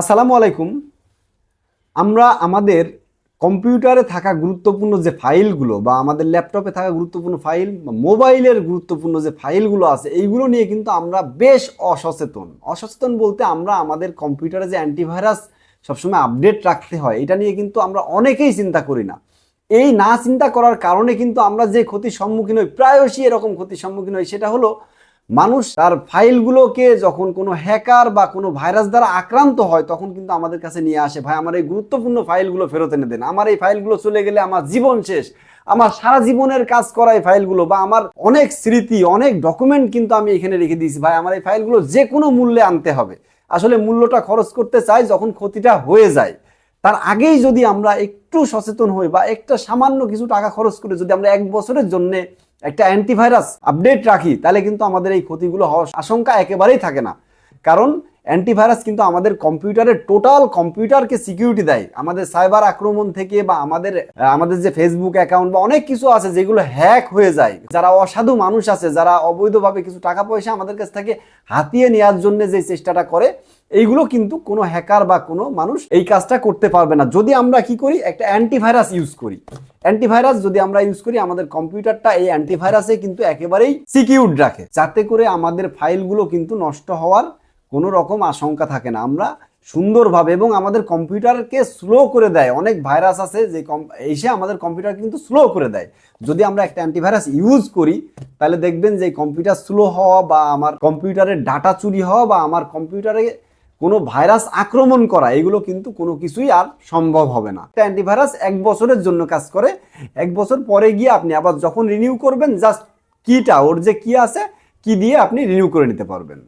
আসসালামু আলাইকুম। আমরা আমাদের কম্পিউটারে থাকা গুরুত্বপূর্ণ যে ফাইলগুলো বা আমাদের ল্যাপটপে থাকা গুরুত্বপূর্ণ ফাইল বা মোবাইলের গুরুত্বপূর্ণ যে ফাইলগুলো আছে, এইগুলো নিয়ে কিন্তু আমরা বেশ অসচেতন। অসচেতন বলতে আমরা আমাদের কম্পিউটারে যে অ্যান্টিভাইরাস সবসময় আপডেট রাখতে হয়, এটা নিয়ে কিন্তু আমরা অনেকেই চিন্তা করি না। এই না চিন্তা করার কারণে কিন্তু আমরা যে ক্ষতির সম্মুখীন হই, প্রায়শই এরকম ক্ষতির সম্মুখীন হই, সেটা হলো মানুষ তার ফাইলগুলোকে যখন কোনো হ্যাকার বা কোনো ভাইরাস দ্বারা আক্রান্ত হয়, তখন কিন্তু আমাদের কাছে নিয়ে আসে, ভাই, আমার এই গুরুত্বপূর্ণ ফাইলগুলো ফেরত এনে দেন। আমার এই ফাইলগুলো চলে গেলে আমার জীবন শেষ। আমার সারা জীবনের কাজ করা এই ফাইলগুলো বা আমার অনেক স্মৃতি, অনেক ডকুমেন্ট কিন্তু আমি এখানে রেখে দিয়েছি। ভাই, আমার এই ফাইলগুলো যে কোনো মূল্যে আনতে হবে। আসলে মূল্যটা খরচ করতে চাই যখন ক্ষতিটা হয়ে যায়। তার আগেই যদি আমরা একটু সচেতন হই বা একটা সামান্য কিছু টাকা খরচ করে যদি আমরা এক বছরের জন্য একটা অ্যান্টিভাইরাস আপডেট রাখি, তাহলে কিন্তু আমাদের এই ক্ষতিগুলো হওয়ার আশঙ্কা একেবারেই থাকে না। কারণ অ্যান্টিভাইরাস কিন্তু আমাদের কম্পিউটারের টোটাল কম্পিউটারকে সিকিউরিটি দেয়। আমাদের সাইবার আক্রমণ থেকে বা আমাদের আমাদের যে ফেসবুক অ্যাকাউন্ট বা অনেক কিছু আছে যেগুলো হ্যাক হয়ে যায়। যারা অসাধু মানুষ আছে, যারা অবৈধভাবে কিছু টাকা পয়সা আমাদের কাছ থেকে হাতিয়ে নেওয়ার জন্য যে চেষ্টাটা করে, এইগুলো কিন্তু কোনো হ্যাকার বা কোনো মানুষ এই কাজটা করতে পারবে না। যদি আমরা কি করি, একটা অ্যান্টিভাইরাস ইউজ করি। অ্যান্টিভাইরাস যদি আমরা ইউজ করি, আমাদের কম্পিউটারটা এই অ্যান্টিভাইরাসে কিন্তু একেবারেই সিকিউর রাখে। যাতে করে আমাদের ফাইলগুলো কিন্তু নষ্ট হওয়ার কোনো রকম আশঙ্কা থাকে না। আমরা সুন্দরভাবে এবং আমাদের কম্পিউটারকে স্লো করে দেয়। অনেক ভাইরাস আছে যে কম, এসে আমাদের কম্পিউটার কিন্তু স্লো করে দেয়। যদি আমরা একটা অ্যান্টিভাইরাস ইউজ করি, তাহলে দেখবেন যে কম্পিউটার স্লো হওয়া বা আমার কম্পিউটারের ডাটা চুরি হওয়া বা আমার কম্পিউটারে কোনো ভাইরাস আক্রমণ করা, এগুলো কিন্তু কোনো কিছুই আর সম্ভব হবে না। অ্যান্টিভাইরাস এক বছরের জন্য কাজ করে, এক বছর পরে গিয়ে আপনি আবার যখন রিনিউ করবেন জাস্ট কিটা ওর যে কি আছে কি দিয়ে আপনি রিনিউ করে নিতে পারবেন।